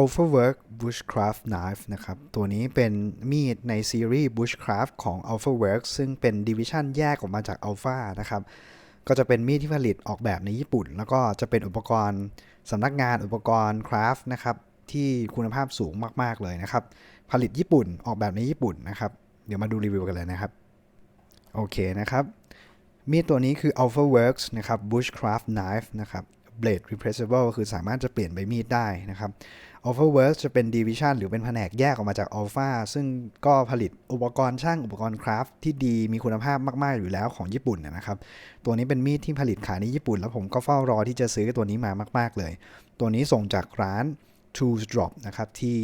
Overwork Bushcraft Knife นะครับ ตัวนี้เป็นมีดในซีรีส์ Bushcraft ของ Alphawork ซึ่งเป็นดิวิชันแยกออกมาจาก Alpha นะครับ ก็จะเป็นมีดที่ผลิตออกแบบในญี่ปุ่น แล้วก็จะเป็นอุปกรณ์สำนักงานอุปกรณ์คราฟนะครับ ที่คุณภาพสูงมาก ๆ เลยนะครับ ผลิตญี่ปุ่นออกแบบในญี่ปุ่นนะครับ เดี๋ยวมาดูรีวิวกันเลยนะครับ โอเคนะครับ มีดตัวนี้คือ Alpha Works นะครับ Bushcraft Knife นะครับ Blade Replaceable คือสามารถจะเปลี่ยนใบมีดได้นะครับ Alpha Works จะเป็น Division หรือเป็นแผนกแยกออกมาจาก Alpha ซึ่งก็ผลิตอุปกรณ์ช่างอุปกรณ์คราฟที่ดีมีคุณภาพมากๆอยู่แล้วของญี่ปุ่นนะครับ ตัวนี้เป็นมีดที่ผลิตขายในญี่ปุ่น แล้วผมก็เฝ้ารอที่จะซื้อตัวนี้มามาก ๆเลย ตัวนี้ส่งจากร้าน Tools Drop นะครับที่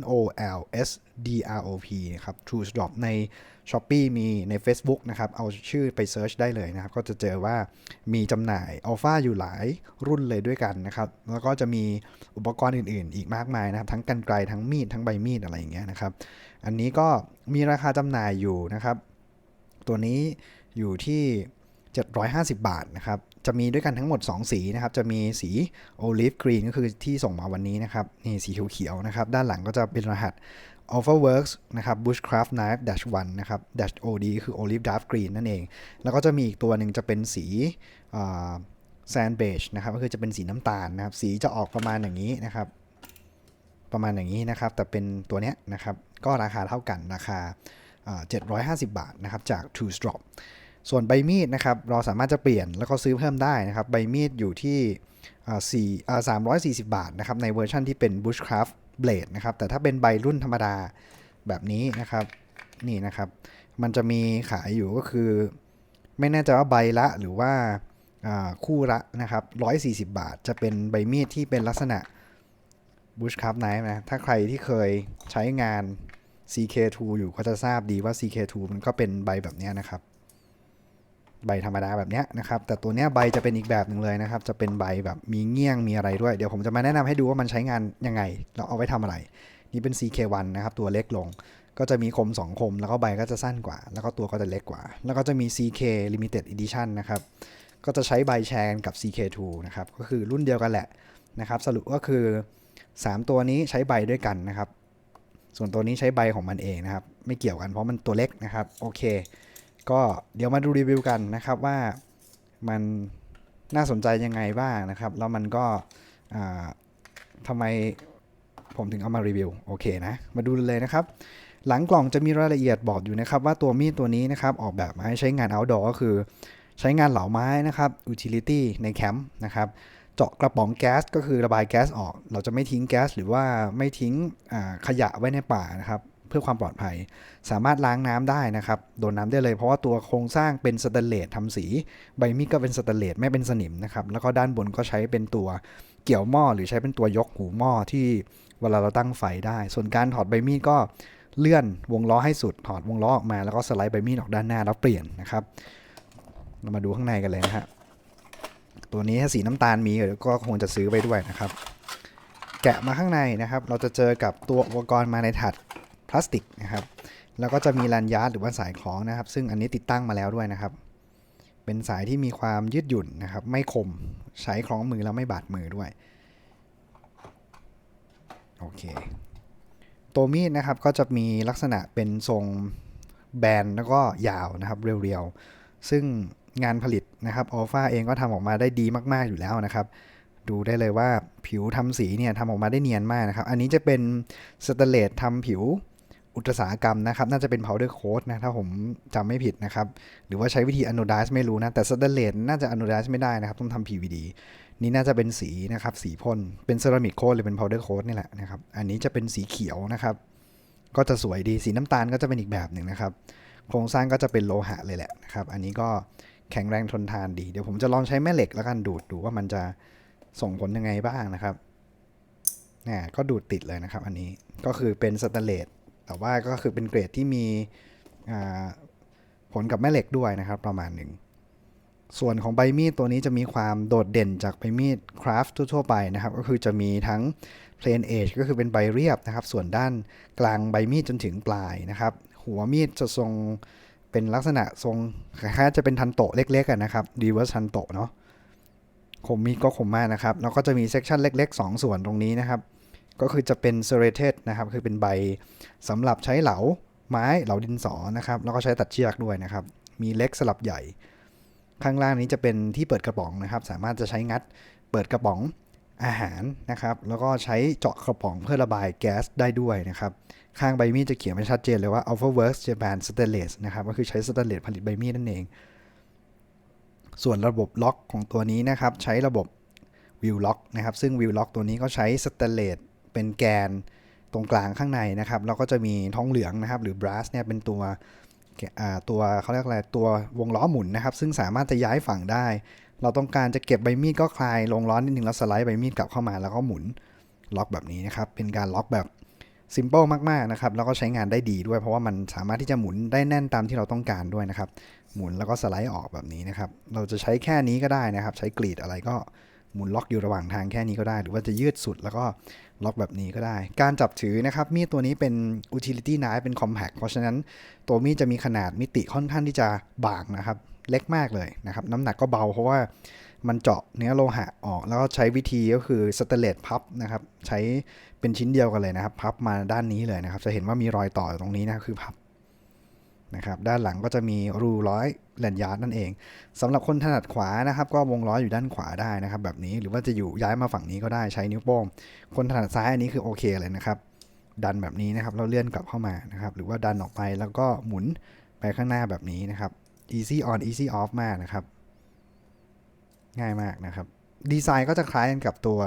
W O L S D R O P นะครับ Tools Drop ใน s h อ p e e มีใน Facebook นะครับ เอาชื่อไปเซิร์ชได้เลยนะครับ ก็จะเจอว่ามีจำหน่าย Alpha อยู่หลายรุ่นเลยด้วยกันนะครับ แล้วก็จะมีอุปกรณ์อื่น ๆ อีกมากมายนะครับ ทั้งกันไกลทั้งมีด ทั้งใบมีด อะไรอย่างเงี้ยนะครับ อันนี้ก็มีราคาจำหน่ายอยู่นะครับ ตัวนี้อยู่ที่ 750 บาทนะครับ จะมีด้วยกันทั้งหมด 2 สีนะครับ จะมีสี Olive Green ก็คือที่ส่งมาวันนี้นะครับ นี่สีเขียวๆนะครับ ด้านหลังก็จะเป็นรหัส Alpha Works นะครับ Bushcraft Knife Dash 1นะครับ Dash OD คือ Olive Dark Green นั่นเอง แล้วก็จะมีอีกตัวหนึ่งจะเป็นสี Sand Beige นะครับ ก็คือจะเป็นสีน้ำตาลนะครับ สีจะออกประมาณอย่างนี้นะครับ ประมาณอย่างนี้นะครับ แต่เป็นตัวเนี้ยนะครับ ก็ราคาเท่ากัน ราคา 750 บาทนะครับ จาก Two Drop ส่วนใบมีดนะครับเราสามารถจะเปลี่ยนแล้วก็ซื้อเพิ่มได้นะครับใบมีดอยู่ที่สี่สามร้อยสี่สิบบาทนะครับในเวอร์ชันที่เป็น Bushcraft Blade นะครับแต่ถ้าเป็นใบรุ่นธรรมดาแบบนี้นะครับนี่นะครับมันจะมีขายอยู่ก็คือ ไม่แน่ใจว่าใบละหรือว่าคู่ละนะครับ 140 บาท จะเป็นใบมีดที่เป็นลักษณะ Bushcraft Knife นะ ถ้าใครที่เคยใช้งาน CK2 อยู่ก็จะทราบดีว่า CK2 มันก็เป็นใบแบบนี้นะครับ ใบธรรมดาแบบนี้นะครับ แต่ตัวเนี้ยใบจะเป็นอีกแบบหนึ่งเลยนะครับ จะเป็นใบแบบมีเงี้ยงมีอะไรด้วย เดี๋ยวผมจะมาแนะนำให้ดูว่ามันใช้งานยังไง เราเอาไว้ทำอะไร นี่เป็น CK1 นะครับ ตัวเล็กลง ก็จะมีคม 2 คม แล้วก็ใบก็จะสั้นกว่า แล้วก็ตัวก็จะเล็กกว่า แล้วก็จะมี CK Limited Edition นะครับ ก็จะใช้ใบแชร์กันกับ CK2 นะครับ ก็คือรุ่นเดียวกันแหละนะครับ สรุปก็คือ 3 ตัวนี้ใช้ใบด้วยกันนะครับ ส่วนตัวนี้ใช้ใบของมันเองนะครับ ไม่เกี่ยวกันเพราะมันตัวเล็กนะครับ โอเค ก็เดี๋ยวมาดูรีวิวกันนะครับว่ามันน่าสนใจยังไงบ้างนะครับ แล้วมันก็ทำไมผมถึงเอามารีวิวโอเคนะ มาดูเลยนะครับ หลังกล่องจะมีรายละเอียดบอกอยู่นะครับ ว่าตัวมีดตัวนี้นะครับ ออกแบบมาให้ใช้งาน outdoor ก็คือ ใช้งานเหลาไม้นะครับ utility ในแคมป์นะครับเจาะกระป๋องแก๊สก็คือระบายแก๊สออก เราจะไม่ทิ้งแก๊สหรือว่าไม่ทิ้งขยะไว้ในป่านะครับ เพื่อความปลอดภัย สามารถล้างน้ำได้นะครับโดนน้าได้เลยเพราะว่าตัวโครงสร้างเป็นสแตนเลสทำสี ใบมีดก็เป็นสแตนเลสไม่เป็นสนิมนะครับแล้วก็ด้านบนก็ใช้เป็นตัวเกี่ยวหม้อหรือใช้เป็นตัวยกหูหม้อที่เวลาเราตั้งไฟได้ ส่วนการถอดใบมีดก็เลื่อนวงล้อให้สุด ถอดวงล้อออกมาแล้วก็สไลด์ใบมีดออกด้านหน้าแล้วเปลี่ยนนะครับ เรามาดูข้างในกันเลยนะฮะ ตัวนี้ถ้าสีน้ำตาลมีก็คงจะซื้อไปด้วยนะครับ แกะมาข้างในนะครับ เราจะเจอกับตัวอุปกรณ์มาในถัด ลาสติกนะครับ แล้วก็จะมีลันยาร์ดหรือว่าสายคล้องนะครับ ซึ่งอันนี้ติดตั้งมาแล้วด้วยนะครับ เป็นสายที่มีความยืดหยุ่นนะครับ ไม่คม ใช้คล้องมือแล้วไม่บาดมือด้วย โอเค ตัวมีดนะครับก็จะมีลักษณะเป็นทรงแบนแล้วก็ยาวนะครับเรียวๆ ซึ่งงานผลิตนะครับอัลฟาเองก็ทำออกมาได้ดีมากๆอยู่แล้วนะครับ ดูได้เลยว่าผิวทำสีเนี่ยทำออกมาได้เนียนมากนะครับ อันนี้จะเป็นสแตเลสทำผิว อุตสาหกรรมนะครับ น่าจะเป็น powder coat นะ ถ้าผมจำไม่ผิดนะครับ หรือว่าใช้วิธี anodize ไม่รู้นะ แต่สแตนเลสน่าจะ anodize ไม่ได้นะครับ ต้องทำ PVD นี่น่าจะเป็นสีนะครับ สีพ่น เป็นเซรามิกโค้ดหรือเป็น powder coat นี่แหละนะครับ อันนี้จะเป็นสีเขียวนะครับ ก็จะสวยดี สีน้ำตาลก็จะเป็นอีกแบบหนึ่งนะครับ โครงสร้างก็จะเป็นโลหะเลยแหละนะครับ อันนี้ก็แข็งแรงทนทานดี เดี๋ยวผมจะลองใช้แม่เหล็กแล้วกันดูดดูว่ามันจะส่งผลยังไงบ้างนะครับนี่ก็ดูดติดเลยนะครับ อันนี้ ก็คือเป็นสแตนเลส แต่ว่าก็คือเป็นเกรดที่มีผลกับแม่เหล็กด้วยนะครับประมาณหนึ่ง ส่วนของใบมีดตัวนี้จะมีความโดดเด่นจากใบมีดคราฟต์ทั่วไปนะครับ ก็คือจะมีทั้ง plain edge ก็คือเป็นใบเรียบนะครับ ส่วนด้านกลางใบมีดจนถึงปลายนะครับ หัวมีดจะทรงเป็นลักษณะทรงคล้ายๆจะเป็นทันโตเล็กๆนะครับ reverse ทันโตเนาะคมมีดก็คมมากนะครับ แล้วก็จะมีเซกชันเล็ก ๆ 2 ส่วนตรงนี้นะครับ ก็คือจะเป็น serrated นะครับคือเป็นใบสำหรับใช้เหลาไม้เหลาดินสอนะครับแล้วก็ใช้ตัดเชือกด้วยนะครับ มีเล็กสลับใหญ่ ข้างล่างนี้จะเป็นที่เปิดกระป๋องนะครับ สามารถจะใช้งัดเปิดกระป๋องอาหารนะครับ แล้วก็ใช้เจาะกระป๋องเพื่อระบายแก๊สได้ด้วยนะครับ ข้างใบมีดจะเขียนไว้ชัดเจนเลยว่า Alpha Works Japan Stainless นะครับ ก็คือใช้สแตนเลสผลิตใบมีดนั่นเอง ส่วนระบบล็อกของตัวนี้นะครับ ใช้ระบบวิวล็อกนะครับ ซึ่งวิวล็อกตัวนี้ก็ใช้สแตนเลส เป็นแกนตรงกลางข้างในนะครับแล้วก็จะมีทองเหลืองนะครับ หรือบรัสเนี่ยเป็นตัวอ่าตัวเขาเรียกอะไรตัววงล้อหมุนนะครับ ซึ่งสามารถจะย้ายฝั่งได้ เราต้องการจะเก็บใบมีดก็คลายลงล้อนิดนึงแล้วสไลด์ใบมีดกลับเข้ามาแล้วก็หมุนล็อกแบบนี้นะครับ เป็นการล็อกแบบซิมเ l ิลมากๆนะครับ แล้วก็ใช้งานได้ดีด้วย เพราะว่ามันสามารถที่จะหมุนได้แน่นตามที่เราต้องการด้วยนะครับ หมุนแล้วก็สไลด์ออกแบบนี้นะครับ เราจะใช้แค่นี้ก็ได้นะครับ ใช้กรีดอะไรก็ หมุนล็อกอยู่ระหว่างทางแค่นี้ก็ได้ หรือว่าจะยืดสุดแล้วก็ล็อกแบบนี้ก็ได้ การจับถือนะครับมีดตัวนี้เป็น utility knife เป็น compact เพราะฉะนั้นตัวมีดจะมีขนาดมิติค่อนข้างที่จะบางนะครับเล็กมากเลยนะครับน้ำหนักก็เบาเพราะว่ามันเจาะเนื้อโลหะออก แล้วก็ใช้วิธีก็คือสเตเลสพับนะครับใช้เป็นชิ้นเดียวกันเลยนะครับ พับมาด้านนี้เลยนะครับ จะเห็นว่ามีรอยต่ออยู่ตรงนี้นะคือพับ นะครับด้านหลังก็จะมีรูร้อยแลนยาร์ดนั่นเองสำหรับคนถนัดขวานะครับก็วงล้ออยู่ด้านขวาได้นะครับแบบนี้หรือว่าจะอยู่ย้ายมาฝั่งนี้ก็ได้ใช้นิ้วโป้ง คนถนัดซ้ายอันนี้คือโอเคเลยนะครับดันแบบนี้นะครับเราเลื่อนกลับเข้ามานะครับหรือว่าดันออกไปแล้วก็หมุนไปข้างหน้าแบบนี้นะครับ easy on easy off มากนะครับ ง่ายมากนะครับ ดีไซน์ก็จะคล้ายกันกับตัว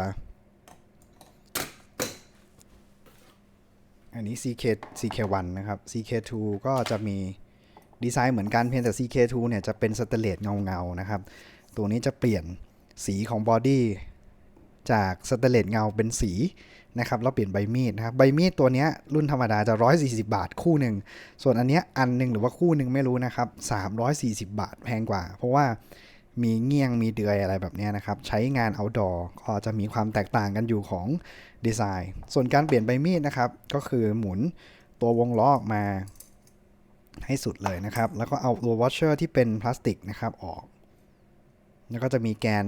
อันนี้ CK CK1 นะครับ CK2 ก็จะมีดีไซน์เหมือนกันเพียงแต่ CK2 เนี่ยจะเป็นสเตเลสเงาๆนะครับ ตัวนี้จะเปลี่ยนสีของบอดี้จากสเตเลสเงาเป็นสีนะครับแล้วเปลี่ยนใบมีดนะครับใบมีดตัวนี้รุ่นธรรมดาจะ 140 บาทคู่หนึ่ง ส่วนอันเนี้ยอันหนึ่งหรือว่าคู่หนึ่งไม่รู้นะครับ 340 บาทแพงกว่า เพราะว่า มีเงี่ยงมีเดือยอะไรแบบนี้นะครับ ใช้งาน outdoor ก็จะมีความแตกต่างกันอยู่ของดีไซน์ ส่วนการเปลี่ยนใบมีดนะครับ ก็คือหมุนตัววงล้อออกมาให้สุดเลยนะครับ แล้วก็เอาตัววอชเชอร์ที่เป็นพลาสติกนะครับออก แล้วก็จะมีแกน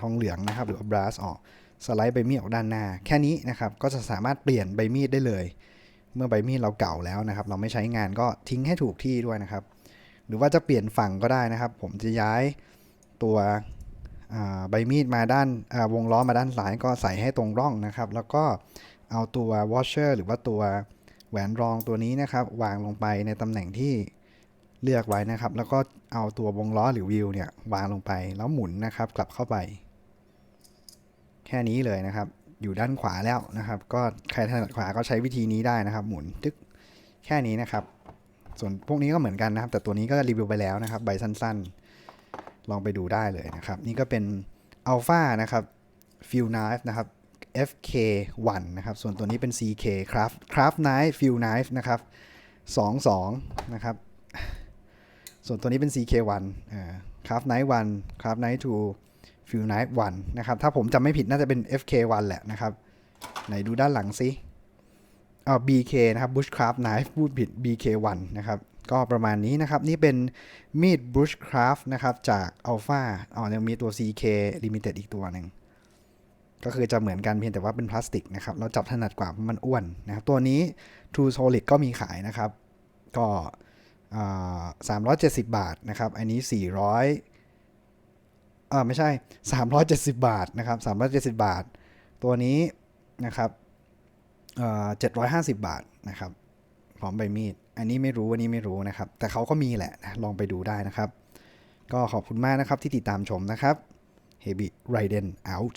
ทองเหลืองนะครับ หรือบรัสออก สไลด์ใบมีดออกด้านหน้า แค่นี้นะครับ ก็จะสามารถเปลี่ยนใบมีดได้เลย เมื่อใบมีดเราเก่าแล้วนะครับ เราไม่ใช้งานก็ทิ้งให้ถูกที่ด้วยนะครับ หรือว่าจะเปลี่ยนฝั่งก็ได้นะครับ ผมจะย้าย ตัวใบมีดมาด้านวงล้อมาด้านซ้ายก็ใส่ให้ตรงร่องนะครับ แล้วก็เอาตัววอชเชอร์หรือว่าตัวแหวนรองตัวนี้นะครับ วางลงไปในตำแหน่งที่เลือกไว้นะครับ แล้วก็เอาตัววงล้อหรือวิวเนี่ยวางลงไปแล้วหมุนนะครับ กลับเข้าไป แค่นี้เลยนะครับ อยู่ด้านขวาแล้วนะครับ ก็ใครถนัดขวาก็ใช้วิธีนี้ได้นะครับ หมุนตึกแค่นี้นะครับ ส่วนพวกนี้ก็เหมือนกันนะครับ แต่ตัวนี้ก็รีวิวไปแล้วนะครับ ใบสั้น ๆ ลองไปดูได้เลยนะครับ นี่ก็เป็น Alpha นะครับ Field Knife นะครับ FK1 นะครับ ส่วนตัวนี้เป็น CK Craft Craft Knife Field Knife นะครับ 22 นะครับ ส่วนตัวนี้เป็น CK1 อ่า Craft Knife 1 Craft Knife 2 Field Knife 1 นะครับ ถ้าผมจำไม่ผิดน่าจะเป็น FK1 แหละนะครับ ไหนดูด้านหลังซิอ่า BK นะครับ Bushcraft Knife พูดผิด BK1 นะครับ ก็ประมาณนี้นะครับ นี่เป็นมีด Bushcraft นะครับจาก Alpha อ๋อยังมีตัว CK Limited อีกตัวหนึ่ง ก็คือจะเหมือนกันเพียงแต่ว่าเป็นพลาสติกนะครับเราจับถนัดกว่าเพราะมันอ้วนนะครับตัวนี้ True Solid ก็มีขายนะครับ ก็สามร้อยเจ็ดสิบบาทนะครับ อันนี้สี่ร้อยอ่าไม่ใช่สามร้อยเจ็ดสิบบาทนะครับสามร้อยเจ็ดสิบบาท ตัวนี้นะครับเจ็ดร้อยห้าสิบบาทนะครับ พร้อมใบมีด อันนี้ไม่รู้อันนี้ไม่รู้นะครับ แต่เขาก็มีแหละนะลองไปดูได้นะครับ ก็ขอบคุณมากนะครับที่ติดตามชมนะครับ h e b y Raiden out